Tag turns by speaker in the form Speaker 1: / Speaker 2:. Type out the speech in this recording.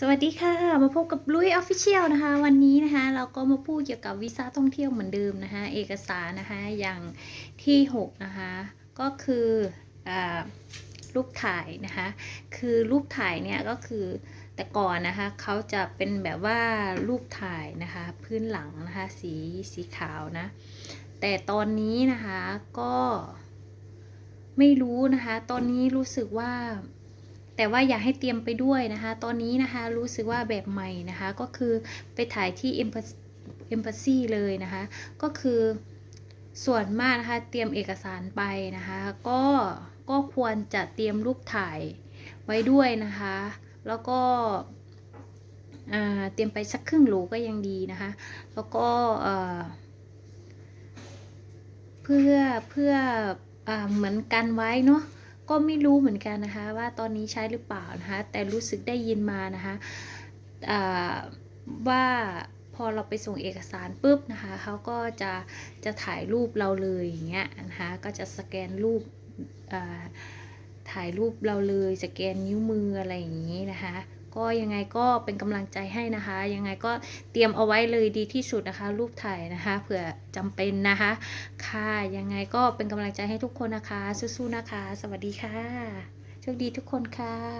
Speaker 1: สวัสดีค่ะ มาพบกับลุยออฟฟิเชียลนะคะ วันนี้นะคะ เราก็มาพูดเกี่ยวกับวีซ่าท่องเที่ยวเหมือนเดิมนะคะ เอกสารนะคะอย่างที่ 6 นะคะ ก็คืออรูปถ่ายนะคะ คือรูปถ่ายเนี่ยก็คือแต่ก่อนนะคะเขาจะเป็นแบบว่ารูปถ่ายนะคะ พื้นหลังนะคะสีสีขาวนะ แต่ตอนนี้นะคะก็ไม่รู้นะคะ ตอนนี้รู้สึกว่า แต่ว่าอยากให้เตรียมไปด้วยนะคะ ตอนนี้นะคะรู้สึกว่าแบบใหม่นะคะ ก็คือไปถ่ายที่ Embassy เลยนะคะ ก็คือส่วนมากนะคะ เตรียมเอกสารไปนะคะ ก็ก็ควรจะเตรียมรูปถ่ายไว้ด้วยนะคะ แล้วก็เตรียมไปสักครึ่งโหลก็ยังดีนะคะ แล้วก็เพื่อเพื่ออเหมือนกันไว้เนาะ ก็ไม่รู้เหมือนกันนะคะว่าตอนนี้ใช้หรือเปล่านะคะแต่รู้สึกได้ยินมานะคะว่าพอเราไปส่งเอกสารปุ๊บนะคะเขาก็จะจะถ่ายรูปเราเลยอย่างเงี้ยนะคะก็จะสแกนรูปถ่ายรูปเราเลยสแกนนิ้วมืออะไรอย่างนี้นะคะ ก็ยังไงก็เป็นกำลังใจให้นะคะ ยังไงก็เตรียมเอาไว้เลยดีที่สุดนะคะ รูปถ่ายนะคะเผื่อจำเป็นนะคะ ค่ะยังไงก็เป็นกำลังใจให้ทุกคนนะคะสู้ๆนะคะ สวัสดีค่ะโชคดีทุกคนค่ะ